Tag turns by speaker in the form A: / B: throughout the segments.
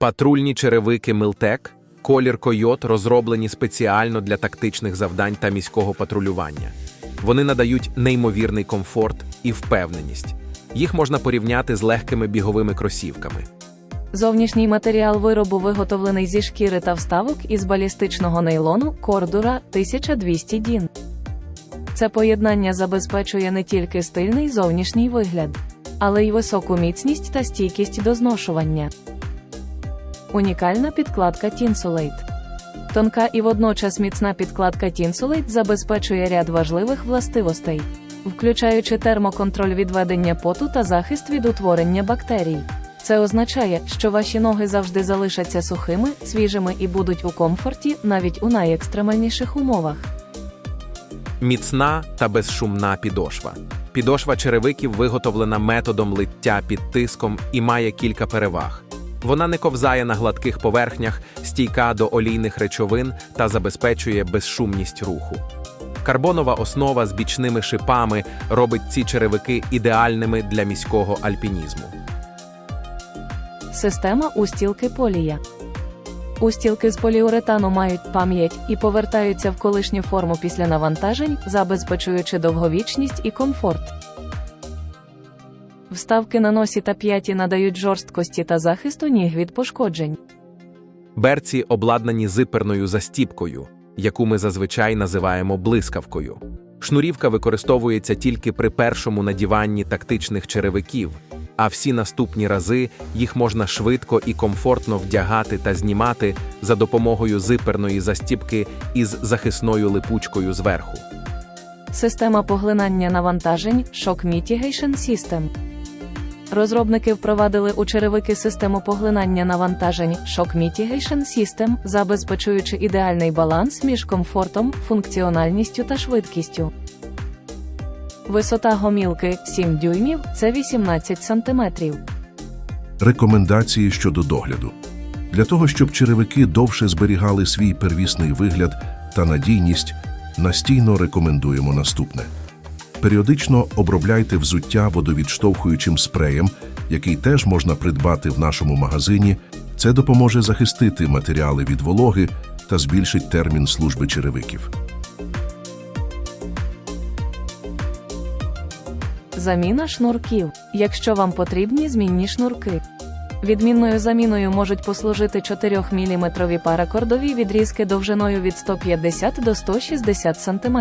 A: Патрульні черевики Милтек, колір койот розроблені спеціально для тактичних завдань та міського патрулювання. Вони надають неймовірний комфорт і впевненість. Їх можна порівняти з легкими біговими кросівками.
B: Зовнішній матеріал виробу виготовлений зі шкіри та вставок із балістичного нейлону Кордура 1200 DIN. Це поєднання забезпечує не тільки стильний зовнішній вигляд, але й високу міцність та стійкість до зношування. Унікальна підкладка Tinsulate. Тонка і водночас міцна підкладка Tinsulate забезпечує ряд важливих властивостей, включаючи термоконтроль відведення поту та захист від утворення бактерій. Це означає, що ваші ноги завжди залишаться сухими, свіжими і будуть у комфорті навіть у найекстремальніших умовах.
A: Міцна та безшумна підошва. Підошва черевиків виготовлена методом лиття під тиском і має кілька переваг. Вона не ковзає на гладких поверхнях, стійка до олійних речовин та забезпечує безшумність руху. Карбонова основа з бічними шипами робить ці черевики ідеальними для міського альпінізму.
B: Система устілки полія. Устілки з поліуретану мають пам'ять і повертаються в колишню форму після навантажень, забезпечуючи довговічність і комфорт. Вставки на носі та п'яті надають жорсткості та захисту ніг від пошкоджень.
A: Берці обладнані зиперною застіпкою, яку ми зазвичай називаємо блискавкою. Шнурівка використовується тільки при першому надіванні тактичних черевиків, а всі наступні рази їх можна швидко і комфортно вдягати та знімати за допомогою зиперної застіпки із захисною липучкою зверху.
B: Система поглинання навантажень Shock Mitigation System. Розробники впровадили у черевики систему поглинання навантажень Shock Mitigation System, забезпечуючи ідеальний баланс між комфортом, функціональністю та швидкістю. Висота гомілки 7 дюймів це 18 сантиметрів.
C: Рекомендації щодо догляду. Для того, щоб черевики довше зберігали свій первісний вигляд та надійність, настійно рекомендуємо наступне. Періодично обробляйте взуття водовідштовхуючим спреєм, який теж можна придбати в нашому магазині. Це допоможе захистити матеріали від вологи та збільшить термін служби черевиків.
B: Заміна шнурків. Якщо вам потрібні змінні шнурки. Відмінною заміною можуть послужити 4-мм паракордові відрізки довжиною від 150 до 160 см.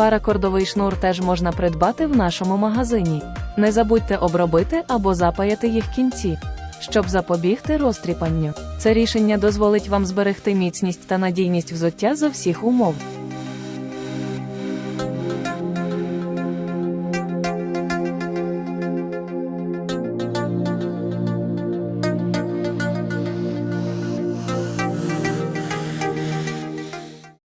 B: Паракордовий шнур теж можна придбати в нашому магазині. Не забудьте обробити або запаяти їх кінці, щоб запобігти розтріпанню. Це рішення дозволить вам зберегти міцність та надійність взуття за всіх умов.